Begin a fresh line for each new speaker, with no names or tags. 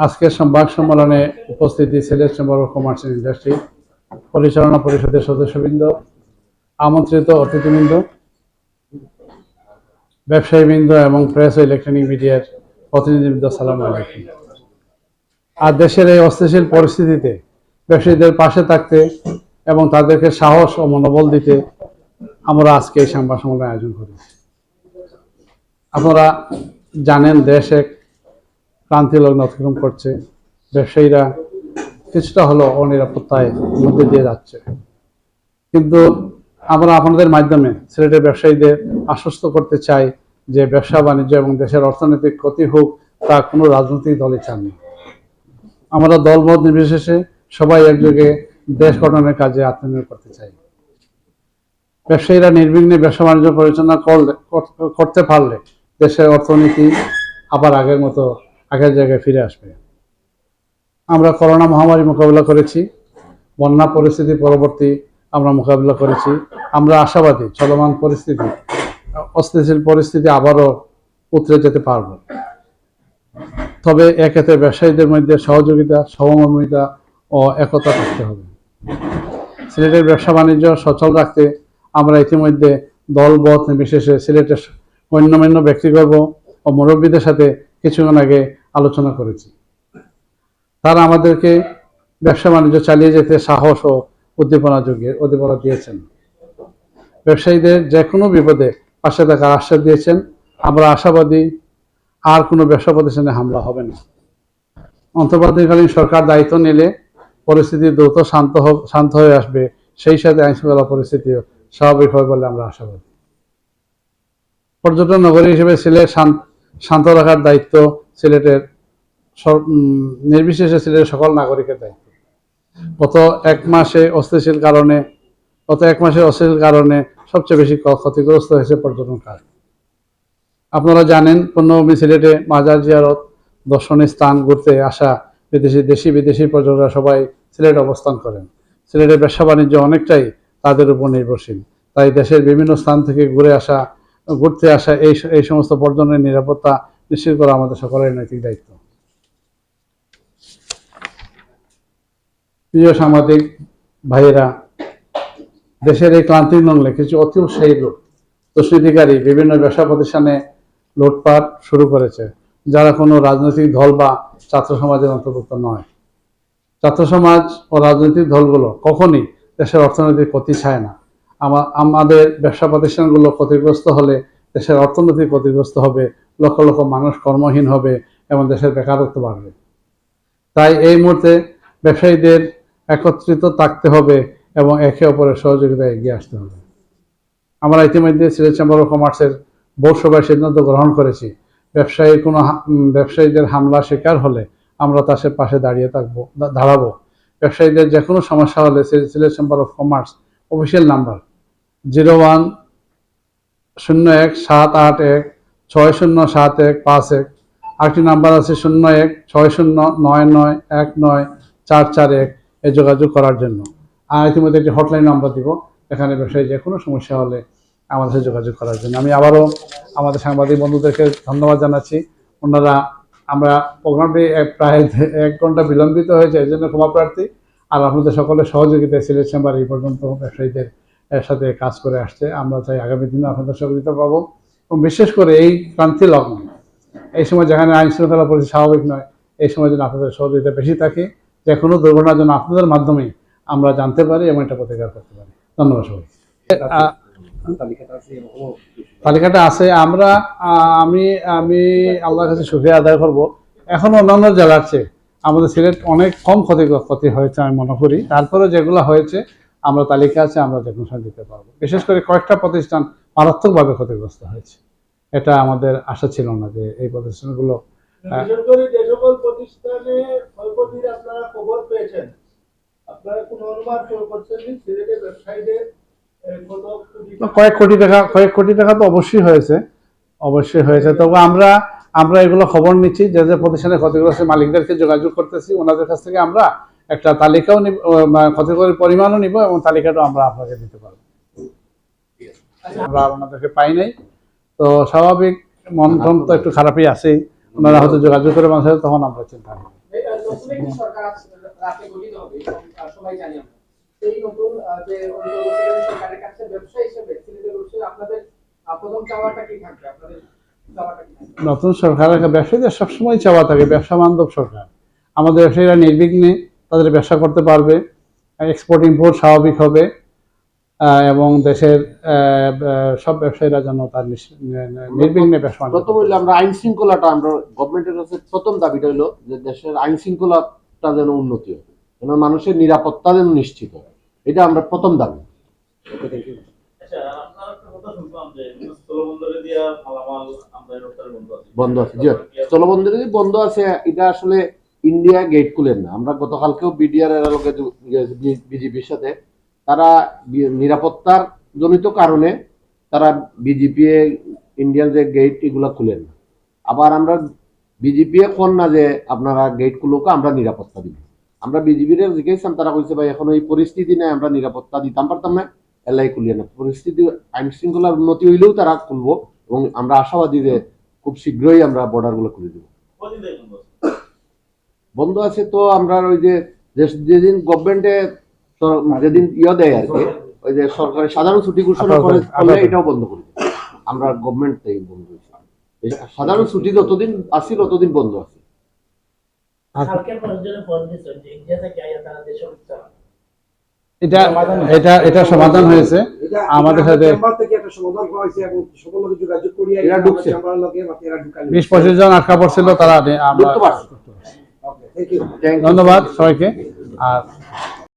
আজকের সংবাদ সম্মেলনে উপস্থিতি Sylhet chamber of commerce and industry পরিচালনা পরিষদের সদস্যবৃন্দ, আমন্ত্রিত অতিথিবৃন্দ, ব্যবসায়ীবৃন্দ এবং প্রেস ও ইলেকট্রনিক মিডিয়ার প্রতিনিধিবৃন্দ সালাম আলাইকুম। আর দেশের এই অস্থিতিশীল পরিস্থিতিতে ব্যবসায়ীদের পাশে থাকতে এবং তাদেরকে সাহস ও মনোবল দিতে আমরা আজকে এই সংবাদ সম্মেলন আয়োজন করেছি। আপনারা জানেন দেশ এক ক্রান্তি লগ্ন অতিক্রম করছে, ব্যবসায়ীরা কিছুটা হলো অনিরাপত্তায় মধ্যে দিয়ে যাচ্ছে। কিন্তু আমরা আপনাদের মাধ্যমে সিলেটের ব্যবসায়ীদের আশ্বস্ত করতে চাই যে ব্যবসা বাণিজ্য এবং দেশের অর্থনৈতিক ক্ষতি হোক তা কোনো রাজনৈতিক দলই চাননি। আমরা দলমত নির্বিশেষে সবাই একযোগে দেশ গঠনের কাজে আত্মনিয়োগ করতে চাই। ব্যবসায়ীরা নির্বিঘ্নে ব্যবসা বাণিজ্য পরিচালনা করলে করতে পারলে দেশের অর্থনীতি আবার আগের মতো আগের জায়গায় ফিরে আসবে। আমরা করোনা মহামারী মোকাবিলা করেছি, বন্যা পরিস্থিতি পরবর্তী আমরা মোকাবিলা করেছি। আমরা আশাবাদী, চলমান পরিস্থিতি, অস্থিতিশীল পরিস্থিতি আবারও উতরে যেতে পারব। তবে এক্ষেত্রে ব্যবসায়ীদের মধ্যে সহযোগিতা সহমর্মিতা ও একতা থাকতে হবে। সিলেটের ব্যবসা বাণিজ্য সচল রাখতে আমরা ইতিমধ্যে দলবধ বিশেষে সিলেটের গণ্যমান্য ব্যক্তিগর্ব ও মুরব্বীদের সাথে কিছুক্ষণ আগে আলোচনা করেছি। তারা আমাদেরকে ব্যবসা বাণিজ্য চালিয়ে যেতে সাহস ও উদ্দীপনা যুগিয়ে, উদ্দীপনা দিয়েছেন। ব্যবসায়ীদের যে কোনো বিপদে পাশে থাকার আশ্বাস দিয়েছেন। আমরা আশাবাদী, আর কোনো ব্যবসা প্রতিষ্ঠানে হামলা হবে না। অন্তর্বর্তীকালীন সরকার দায়িত্ব নিলে পরিস্থিতি দ্রুত শান্ত শান্ত হয়ে আসবে। সেই সাথে আইনশৃঙ্খলা পরিস্থিতিও স্বাভাবিক হবে বলে আমরা আশাবাদী। পর্যটন নগরী হিসেবে সিলেট শান্ত রাখার দায়িত্ব সিলেটের নির্বিশেষে সিলেটের সকল নাগরিকের দায়িত্ব। গত এক মাসে অস্থিতিশীল কারণে, গত এক মাসে অস্থিতিশীল কারণে সবচেয়ে বেশি ক্ষতিগ্রস্ত হয়েছে পর্যটন কাজ। আপনারা জানেন পূর্ণভূমি সিলেটে মাজার জিয়ারত, দর্শনীয় স্থান ঘুরতে আসা বিদেশি, দেশি, বিদেশি পর্যটকরা সবাই সিলেট অবস্থান করেন। সিলেটের ব্যবসা বাণিজ্য অনেকটাই তাদের উপর নির্ভরশীল। তাই দেশের বিভিন্ন স্থান থেকে ঘুরে আসা ঘুরতে আসা, এই এই সমস্ত পর্যটনের নিরাপত্তা নিশ্চিত করা আমাদের সকলের নৈতিক দায়িত্ব। প্রিয় সাংবাদিক, ভাইয়েরা, দেশের এই ক্লান্তি নংলে কিছু অতি উৎসাহী লোক, দুষ্কৃতিকারী, বিভিন্ন ব্যবসা প্রতিষ্ঠানে লুটপাট শুরু করেছে, যারা কোনো রাজনৈতিক দল বা ছাত্র সমাজের অন্তর্ভুক্ত নয়। ছাত্র সমাজ ও রাজনৈতিক দলগুলো কখনই দেশের অর্থনৈতিক ক্ষতি চায় না। আমাদের ব্যবসা প্রতিষ্ঠানগুলো ক্ষতিগ্রস্ত হলে দেশের অর্থনৈতিক ক্ষতিগ্রস্ত হবে, লক্ষ লক্ষ মানুষ কর্মহীন হবে এবং দেশের বেকারত্ব বাড়বে। তাই এই মুহূর্তে ব্যবসায়ীদের একত্রিত থাকতে হবে এবং একে অপরের সহযোগিতায় এগিয়ে আসতে হবে। আমরা ইতিমধ্যে সিলেট চেম্বার অফ কমার্সের বোর্ড সভায় সিদ্ধান্ত গ্রহণ করেছি। ব্যবসায়ী কোনো ব্যবসায়ীদের হামলা শিকার হলে আমরা তাদের পাশে দাঁড়িয়ে থাকব দাঁড়াবো। ব্যবসায়ীদের যে কোনো সমস্যা হলে Sylhet chamber of commerce official number zero one শূন্য এক সাত আট এক ছয় শূন্য সাত এক পাঁচ এক। আরেকটি নাম্বার আছে শূন্য এক ছয় শূন্য নয় নয় এক নয় চার চার এক এ যোগাযোগ করার জন্য। আর ইতিমধ্যে একটি হটলাইন নাম্বার দিব। এখানে ব্যবসায়ী যে কোনো সমস্যা হলে আমাদের সাথে যোগাযোগ করার জন্য। আমি আবারও আমাদের সাংবাদিক বন্ধুদেরকে ধন্যবাদ জানাচ্ছি। ওনারা আমরা প্রোগ্রামটি প্রায় এক ঘণ্টা বিলম্বিত হয়েছে এই জন্য ক্ষমা প্রার্থী। আর আপনাদের সকলের সহযোগিতায় সিলেট চেম্বার এই পর্যন্ত ব্যবসায়ীদের এর সাথে কাজ করে আসছে। আমরা চাই আগামী দিনে আপনাদের সহযোগিতা পাবো এবং বিশেষ করে এই ক্রান্তি লগ্ন এই সময় যেখানে আইন শৃঙ্খলা পরিস্থিতি স্বাভাবিক নয় এই সময় যেন আপনাদের সহযোগিতা বেশি থাকে যে কোনো দুর্ঘটনার জন্য আপনাদের মাধ্যমেই আমরা জানতে পারি এবং এটা প্রতিকার করতে পারি। ধন্যবাদ সবাই তালিকাটা আছে আমরা আমি আমি আল্লাহর কাছে সুক্রিয়া আদায় করব। এখন অন্যান্য জেলার চেয়ে আমাদের সিলেট অনেক কম ক্ষতি ক্ষতি হয়েছে আমি মনে করি। তারপরে যেগুলো হয়েছে আমরা তালিকা আছে আমরা সময় দিতে পারব। বিশেষ করে কয়েকটা প্রতিষ্ঠান মারাত্মকভাবে ক্ষতিগ্রস্ত হয়েছে। এটা আমাদের আশা ছিল না যে এই প্রতিষ্ঠানগুলো।
বিশেষ করে যে সকল প্রতিষ্ঠানে ক্ষয়ক্ষতির আপনারা খবর পেয়েছেন। আপনারা কোন অনুমান করছেন সিলেটের ব্যবসায়ীদের এ, কত কোটি টাকা-
কয়েক কোটি টাকা কয়েক কোটি টাকা তো অবশ্যই হয়েছে। অবশ্যই হয়েছে। তবে আমরা আমরা এগুলো খবর নিচ্ছি। যে যে প্রতিষ্ঠানে ক্ষতিগ্রস্ত মালিকদেরকে যোগাযোগ করতেছি ওনাদের কাছ থেকে আমরা একটা তালিকাও ক্ষতিগ্রস্ত পরিমাণও নিব এবং তালিকাটাও আমরা আপনাকে দিতে পারব। আমরা আপনাদেরকে পাই নাই। তো স্বাভাবিক মন টন তো একটু খারাপই আছেই ওনারা হয়তো যোগাযোগ করে মানুষের তখন আমরা চিন্তা করি।
নতুন সরকার
ব্যবসায়ীদের সবসময় চাওয়া থাকে, ব্যবসা বান্ধব সরকার। আমাদের ব্যবসায়ীরা নির্বিঘ্নে তাদের ব্যবসা করতে পারবে এক্সপোর্ট ইম্পোর্ট স্বাভাবিক হবে আহ, এবং দেশের সব ব্যবসায়ীরা যেন তার নির্বিঘ্নে ব্যবসা
প্রথম হইল আমরা আইন শৃঙ্খলাটা আমরা গভর্নমেন্টের কাছে প্রথম দাবিটা হইল যে দেশের আইন শৃঙ্খলাটা যেন উন্নতি হয় যেন মানুষের নিরাপত্তা যেন নিশ্চিত হয়। এটা আমরা প্রথম দাবি।
আচ্ছা বন্ধ আছে।
জি। স্থলবন্দরে বন্ধ আছে এটা আসলে ইন্ডিয়া গেট খুলেন না। আমরা গতকালকেও বিডিআর এর লোকে বিজেপির সাথে, তারা নিরাপত্তার জনিত কারণে তারা বিজেপি ইন্ডিয়ান যে গেট এগুলা খুলেন না। আবার আমরা বিজেপি কোন না যে আপনারা গেট খুলুক, আমরা নিরাপত্তা দিব। আমরা বিজেপির জিজ্ঞেসাম, তারা কইছে, ভাই, এখন এই পরিস্থিতি নাই, আমরা নিরাপত্তা দিতাম পারতাম না, এলাই খুলিয়ে না। পরিস্থিতি, আইন শৃঙ্খলার উন্নতি হইলেও তারা খুলবো এবং আমরা আশাবাদী যে খুব শীঘ্রই আমরা বর্ডারগুলো খুলে দেবো।
বন্ধ আছে
তো আমরা ওই যে যেদিন গভর্নমেন্টে যেদিন ইয়ে দেয় আর কি ওই যে সরকারের সাধারণ ছুটি ঘোষণা করে
আঠারো
করলে এটাও বন্ধ করে আমরা গভর্নমেন্ট থেকে বন্ধ হয়েছে। সাধারণ ছুটি যতদিন আসছিল ততদিন বন্ধ আছে।
এটা এটা এটা সমাধান হয়েছে। আমাদের সাথে বিশ পঁচিশ জন আটকা পড়ছিল তারা আমরা ধন্যবাদ সবাইকে। আর